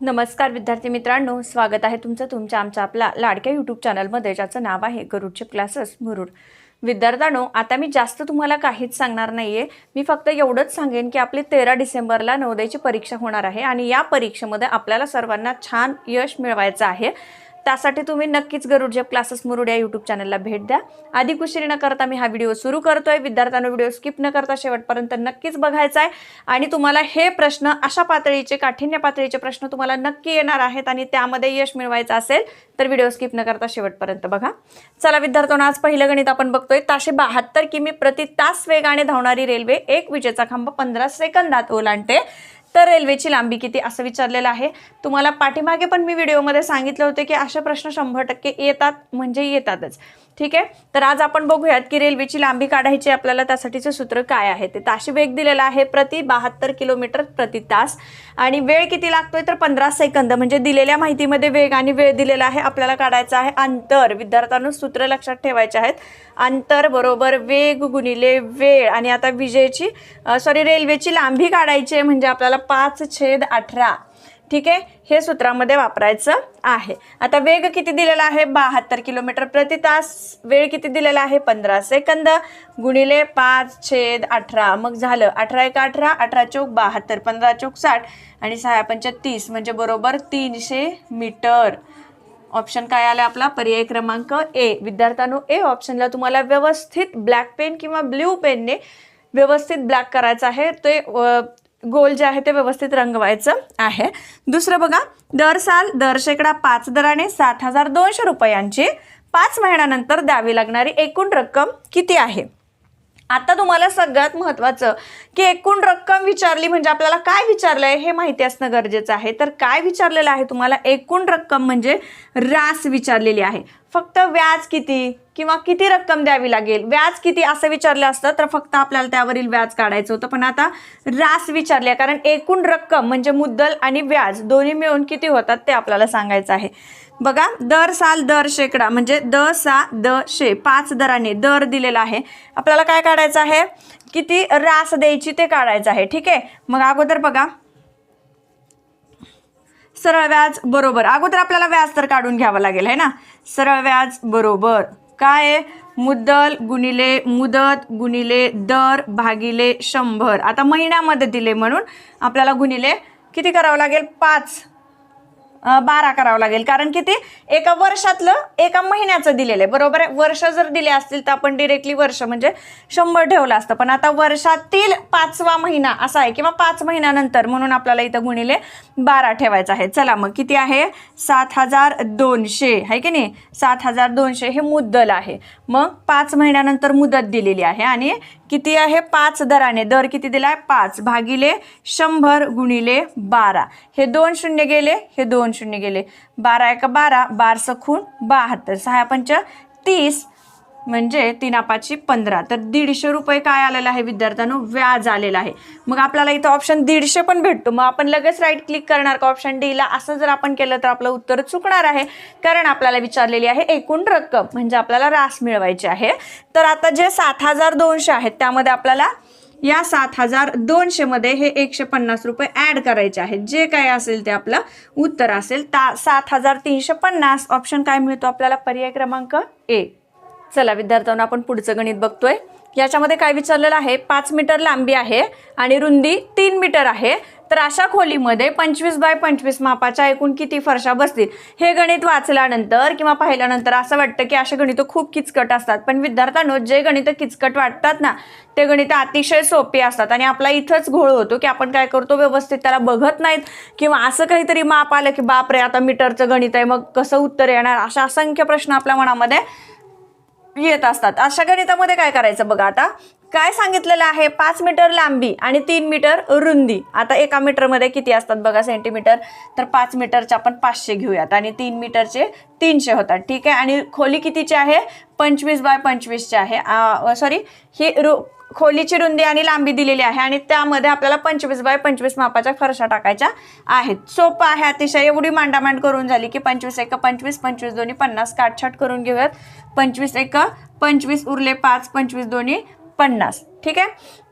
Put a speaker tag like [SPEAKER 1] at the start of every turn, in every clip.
[SPEAKER 1] नमस्कार विद्यार्थी मित्रांनो स्वागत आहे तुमचं तुमच्या आमच्या आपला लाडक्या यूट्यूब चॅनलमध्ये ज्याचं नाव आहे गरुडचे क्लासेस मुरुड. विद्यार्थ्यांनो आता मी जास्त तुम्हाला काहीच सांगणार नाही आहे मी फक्त एवढंच सांगेन की आपली तेरा डिसेंबरला नवोदयची परीक्षा होणार आहे आणि या परीक्षेमध्ये आपल्याला सर्वांना छान यश मिळवायचं आहे. त्यासाठी तुम्ही नक्कीच गरुड जेप क्लासेस मुरुड या यूट्यूब चॅनलला भेट द्या. अधिक उशिरी न करता मी हा व्हिडिओ सुरू करतोय. विद्यार्थ्यांना व्हिडिओ स्किप न करता शेवटपर्यंत नक्कीच बघायचा आहे. आणि तुम्हाला हे प्रश्न अशा पातळीचे काठिण्य पातळीचे प्रश्न तुम्हाला नक्की येणार आहेत आणि त्यामध्ये यश मिळवायचं असेल तर व्हिडिओ स्किप न करता शेवटपर्यंत बघा. चला विद्यार्थ्यांना आज पहिलं गणित आपण बघतोय. ताशे बहात्तर किमी प्रति तास वेगाने धावणारी रेल्वे एक विजेचा खांब पंधरा सेकंदात ओलांडते. तर रेल्वेची लांबी किती असं विचारलेलं आहे. तुम्हाला पाठीमागे पण मी व्हिडिओमध्ये सांगितलं होते की असे प्रश्न शंभर टक्के येतात म्हणजे येतातच. ठीक आहे? तर आज आपण बघूयात की रेल्वेची लांबी काढायची आपल्याला त्यासाठीचं सूत्र काय आहे. ते ताशी वेग दिलेला आहे प्रति बहात्तर किलोमीटर प्रति तास. आणि वेळ किती लागतोय? तर पंधरा सेकंद. म्हणजे दिलेल्या माहितीमध्ये वेग आणि वेळ दिलेला आहे आपल्याला काढायचा आहे अंतर. विद्यार्थ्यांना सूत्र लक्षात ठेवायचे आहेत. अंतर बरोबर वेग गुणिले वेळ. आणि आता विजेची सॉरी रेल्वेची लांबी काढायची आहे म्हणजे आपल्याला पाच छेद अठरा. ठीक आहे? हे सूत्रामध्ये वापरायचं आहे. आता वेग किती दिलेला आहे? बहात्तर किलोमीटर प्रति तास. वेळ किती दिलेला आहे? पंधरा सेकंद गुणिले पाच छेद अठरा. मग झालं अठरा एक अठरा अठरा चौक बहात्तर पंधरा चौक साठ आणि सहा पंच तीस म्हणजे बरोबर तीनशे मीटर. ऑप्शन काय आला आपला? पर्याय क्रमांक ए. विद्यार्थ्यांनो ए ऑप्शनला तुम्हाला व्यवस्थित ब्लॅक पेन किंवा ब्ल्यू पेनने व्यवस्थित ब्लॅक करायचं आहे. ते गोल जे आहे ते व्यवस्थित रंगवायचं आहे. दुसरं बघा दर साल दर शेकडा पाच दराने सात हजार दोनशे रुपयांची पाच महिन्यानंतर द्यावी लागणारी एकूण रक्कम किती आहे? आता तुम्हाला सगळ्यात महत्त्वाचं की एकूण रक्कम विचारली म्हणजे आपल्याला काय विचारलं आहे हे माहिती असणं गरजेचं आहे. तर काय विचारलेलं आहे तुम्हाला? एकूण रक्कम म्हणजे रास विचारलेली आहे. फक्त व्याज किती किंवा किती रक्कम द्यावी लागेल? व्याज किती असं विचारलं असतं तर फक्त आपल्याला त्यावरील व्याज काढायचं होतं. पण आता रास विचारले कारण एकूण रक्कम म्हणजे मुद्दल आणि व्याज दोन्ही मिळून किती होतात ते आपल्याला सांगायचं आहे. बघा दर साल दर शेकडा म्हणजे द सा द शे पाच दराने दर दिलेला आहे. आपल्याला काय काढायचं आहे? किती रास द्यायची ते काढायचं आहे ठीक आहे? मग अगोदर बघा. सरळ व्याज बरोबर. अगोदर आपल्याला व्याज तर काढून घ्यावं लागेल है ना? सरळ व्याज बरोबर. काय मुद्दल गुणिले मुदत गुणिले दर भागिले शंभर. आता महिन्यामध्ये दिले म्हणून आपल्याला गुणिले किती करावं लागेल? पाच. बारा करावं लागेल. कारण की ते एका वर्षातलं एका महिन्याचं दिलेलं आहे. बरोबर आहे? वर्ष जर दिले असतील तर आपण डिरेक्टली वर्ष म्हणजे शंभर ठेवलं असतं. पण आता वर्षातील पाचवा महिना असा आहे किंवा पाच महिन्यानंतर म्हणून आपल्याला इथं गुणिले बारा ठेवायचं आहे. चला मग किती आहे? सात हजार दोनशे. आहे की नाही? सात हजार दोनशे हे मुद्दल आहे. मग पाच महिन्यानंतर मुदत दिलेली आहे आणि किती आहे? पाच दराने. दर किती दिला आहे पाच. भागिले शंभर गुणिले बारा. हे दोन शून्य गेले हे दोन शून्य गेले. बारा एका बारा बार सखून बहात्तर. सहा पंच तीस. म्हणजे तीन पाचशे पंधरा. तर दीडशे रुपये काय आलेलं आहे विद्यार्थ्यांनो? व्याज आलेलं आहे. मग आपल्याला इथं ऑप्शन दीडशे पण भेटतो. मग आपण लगेच राईट क्लिक करणार का ऑप्शन डीला असं जर आपण केलं तर आपलं उत्तर चुकणार आहे. कारण आपल्याला विचारलेली आहे एकूण रक्कम म्हणजे आपल्याला रास मिळवायची आहे. तर आता जे सात हजार दोनशे आहेत त्यामध्ये आपल्याला या सात हजार दोनशेमध्ये हे एकशे पन्नास रुपये ॲड करायचे आहेत. जे काय असेल ते आपलं उत्तर असेल. ता सात हजार तीनशे पन्नास ऑप्शन काय मिळतो आपल्याला? पर्याय क्रमांक एक. चला विद्यार्थ्यांना आपण पुढचं गणित बघतोय. याच्यामध्ये काय विचारलेलं आहे? पाच मीटर लांबी आहे आणि रुंदी तीन मीटर आहे. तर अशा खोलीमध्ये पंचवीस बाय पंचवीस मापाच्या एकूण किती फरशा बसतील? हे गणित वाचल्यानंतर किंवा पाहिल्यानंतर असं वाटतं की असे गणितं खूप किचकट असतात. पण विद्यार्थ्यांनो जे गणितं किचकट वाटतात ना ते गणितं अतिशय सोपी असतात आणि आपला इथंच घोळ होतो की आपण काय करतो व्यवस्थित त्याला बघत नाहीत किंवा असं काहीतरी माप आलं की बापरे आता मीटरचं गणित आहे मग कसं उत्तर येणार? अशा असंख्य प्रश्न आपल्या मनामध्ये येत असतात. अशा गणितामध्ये काय करायचं बघा आता? काय सांगितलेलं आहे? पाच मीटर लांबी आणि तीन मीटर रुंदी. आता एका मीटरमध्ये किती असतात बघा सेंटीमीटर? तर पाच मीटरचे आपण पाचशे घेऊयात आणि तीन मीटरचे तीनशे होतात. ठीक आहे? आणि खोली कितीची आहे? पंचवीस बाय पंचवीसची आहे. सॉरी ही रु खोलीची रुंदी आणि लांबी दिलेली आहे आणि त्यामध्ये आपल्याला पंचवीस बाय पंचवीस मापाच्या फरशा टाकायच्या आहेत. सोपं आहे अतिशय एवढी मांडामांड करून झाली की पंचवीस एक पंचवीस पंचवीस दोन्ही पन्नास काटछाट करून घेऊयात. पंचवीस एक पंचवीस उरले पाच पंचवीस दोन्ही पन्नास. ठीक आहे?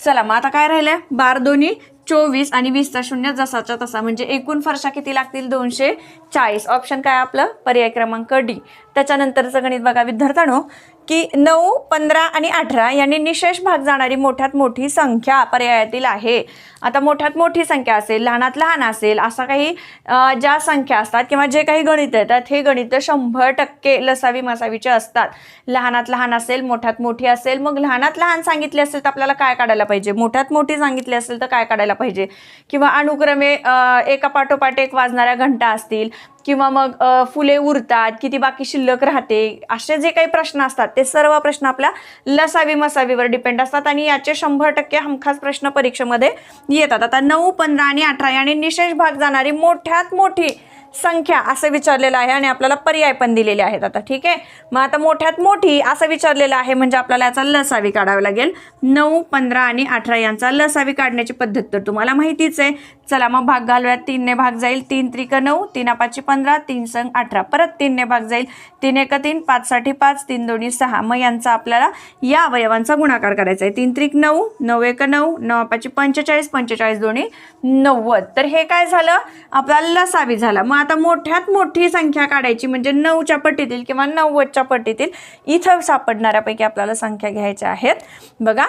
[SPEAKER 1] चला मग आता काय राहिलंय? बार दोन्ही चोवीस आणि वीसचा शून्य जसाच्या तसा. म्हणजे एकूण फरशा किती लागतील? दोनशे चाळीस. ऑप्शन काय आपलं? पर्याय क्रमांक डी त्याच्यानंतरचं गणित बघा विद्यार्थ्यांनो. की नऊ पंधरा आणि अठरा यांनी निशेष भाग जाणारी मोठ्यात मोठी संख्या पर्यायातील आहे. आता मोठ्यात मोठी संख्या असेल लहानात लहान असेल असा काही ज्या संख्या असतात किंवा जे काही गणित येतात हे गणित शंभर टक्के लसावी मसावीचे असतात. लहानात लहान असेल मोठ्यात मोठी असेल मग लहानात लहान सांगितले असेल तर आपल्याला काय काढायला पाहिजे? मोठ्यात मोठी सांगितली असेल तर काय काढायला पाहिजे? किंवा अनुक्रमे एका पाठोपाठ एक वाजणाऱ्या घंटा असतील किंवा मग फुले उरतात किती बाकी शिल्लक राहते असे जे काही प्रश्न असतात ते सर्व प्रश्न आपल्या लसावी मसावीवर डिपेंड असतात आणि याचे शंभर टक्के हमखास प्रश्न परीक्षेमध्ये येतात. आता नऊ पंधरा आणि अठरा याने निशेष भाग जाणारी मोठ्यात मोठी संख्या असं विचारलेलं आहे आणि आपल्याला पर्याय पण दिलेले आहेत आता ठीक आहे? मग आता मोठ्यात मोठी असं विचारलेलं आहे म्हणजे आपल्याला याचा लसावी काढावा लागेल. नऊ पंधरा आणि अठरा यांचा लसावी काढण्याची पद्धत तर तुम्हाला माहितीच आहे. चला मग भाग घालूयात. तीनने भाग जाईल. तीन त्रिक नऊ तीन पाचशे पंधरा तीन संघ अठरा. परत तीनने भाग जाईल. तीन एक तीन पाचसाठी पाच तीन दोन्ही सहा. मग यांचा आपल्याला या अवयवांचा गुणाकार करायचा आहे. तीन त्रिक नऊ नऊ एक नऊ नऊ पाचशे पंचेचाळीस पंचेचाळीस दोन्ही नव्वद. तर हे काय झालं? आपला लसावी झाला. मग आता मोठ्यात मोठी संख्या काढायची म्हणजे नऊच्या पट्टीतील किंवा नव्वदच्या पटीतील इथं सापडणाऱ्यापैकी आपल्याला संख्या घ्यायच्या आहेत. बघा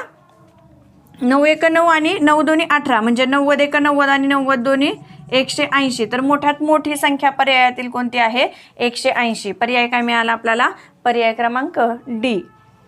[SPEAKER 1] नऊ एक नऊ आणि नऊ दोन्ही अठरा म्हणजे नव्वद एक नव्वद आणि नव्वद दोन्ही एकशे ऐंशी. तर मोठ्यात मोठी संख्या पर्यायातील कोणती आहे? एकशे ऐंशी. पर्याय काय मिळाला आपल्याला? पर्याय क्रमांक डी.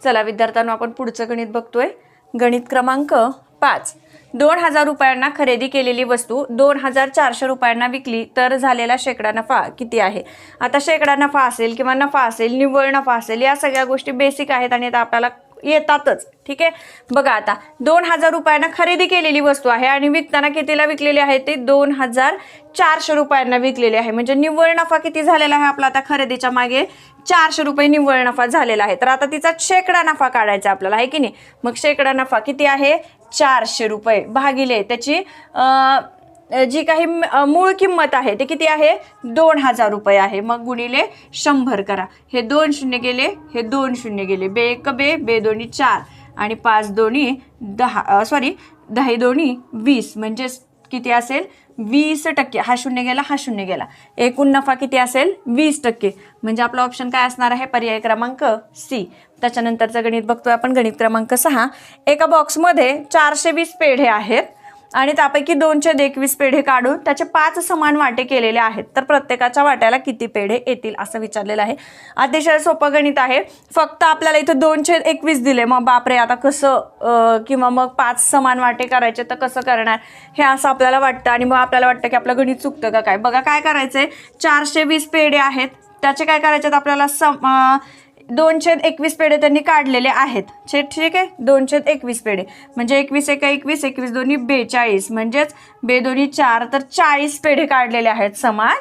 [SPEAKER 1] चला विद्यार्थ्यांना आपण पुढचं गणित बघतोय. गणित क्रमांक पाच. दोन हजार रुपयांना खरेदी केलेली वस्तू दोन हजार चारशे रुपयांना विकली तर झालेला शेकडा नफा किती आहे? आता शेकडा नफा असेल किंवा नफा असेल निव्वळ नफा असेल या सगळ्या गोष्टी बेसिक आहेत आणि आता आपल्याला येतातच ठीक आहे? बघा आता दोन हजार रुपयांना खरेदी केलेली वस्तू आहे आणि विकताना कितीला विकलेली आहे? ते दोन हजार चारशे रुपयांना विकलेली आहे. म्हणजे निव्वळ नफा किती झालेला आहे आपला आता खरेदीच्या मागे? चारशे रुपये निव्वळ नफा झालेला आहे. तर आता तिचा शेकडा नफा काढायचा आपल्याला आहे की नाही? मग शेकडा नफा किती आहे? चारशे रुपये भागिले त्याची जी काही मूळ किंमत आहे ते किती आहे? दोन हजार रुपये आहे. मग गुणिले शंभर करा. हे दोन शून्य गेले हे दोन शून्य गेले. बे एक बे बे दोन्ही चार. आणि पाच दोन्ही दहा सॉरी दहा दोन्ही वीस. म्हणजेच किती असेल? वीस टक्के. हा शून्य गेला हा शून्य गेला. एकूण नफा किती असेल? वीस टक्के. म्हणजे आपला ऑप्शन काय असणार आहे? पर्याय क्रमांक सी त्याच्यानंतरचं गणित बघतोय आपण. गणित क्रमांक सहा. एका बॉक्समध्ये चारशे वीस पेढे आहेत. आणि त्यापैकी दोनशे एकवीस पेढे काढून त्याचे पाच समान वाटे केलेले आहेत. तर प्रत्येकाच्या वाट्याला किती पेढे येतील असं विचारलेलं आहे. अतिशय सोपं गणित आहे. फक्त आपल्याला इथं दोनशे एकवीस दिले. मग बापरे आता कसं किंवा मग पाच समान वाटे करायचे तर कसं करणार? हे असं आपल्याला वाटतं आणि मग आपल्याला वाटतं की आपलं गणित चुकतं का काय? बघा काय करायचंय? चारशे वीस पेढे आहेत. त्याचे काय करायचे आहेत आपल्याला सम दोनशे एकवीस पेढे त्यांनी काढलेले आहेत. छे ठीक आहे? दोनशे एकवीस पेढे. म्हणजे एकवीस एका एकवीस एकवीस दोन्ही बेचाळीस. म्हणजेच बे दोन्ही चार तर चाळीस पेढे काढलेले आहेत समान.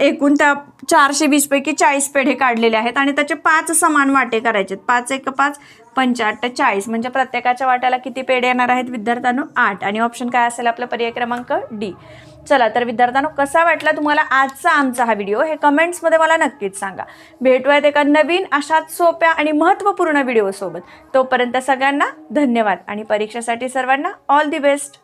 [SPEAKER 1] एकूण त्या चारशे वीसपैकी चाळीस पेढे काढलेले आहेत आणि त्याचे पाच समान वाटे करायचे आहेत. पाच एक पाच पंचाहत्तर चाळीस. म्हणजे प्रत्येकाच्या वाट्याला किती पेढे येणार आहेत? विद्यार्थ्यांनो आठ. आणि ऑप्शन काय असेल आपला पर्याय क्रमांक डी. चला तर विद्यार्थ्यांनो कसा वाटला तुम्हाला आजचा आमचा हा व्हिडिओ हे कमेंट्समध्ये मला नक्कीच सांगा. भेटूयात एका नवीन अशाच सोप्या आणि महत्त्वपूर्ण व्हिडिओसोबत तोपर्यंत सगळ्यांना धन्यवाद आणि परीक्षेसाठी सर्वांना ऑल दी बेस्ट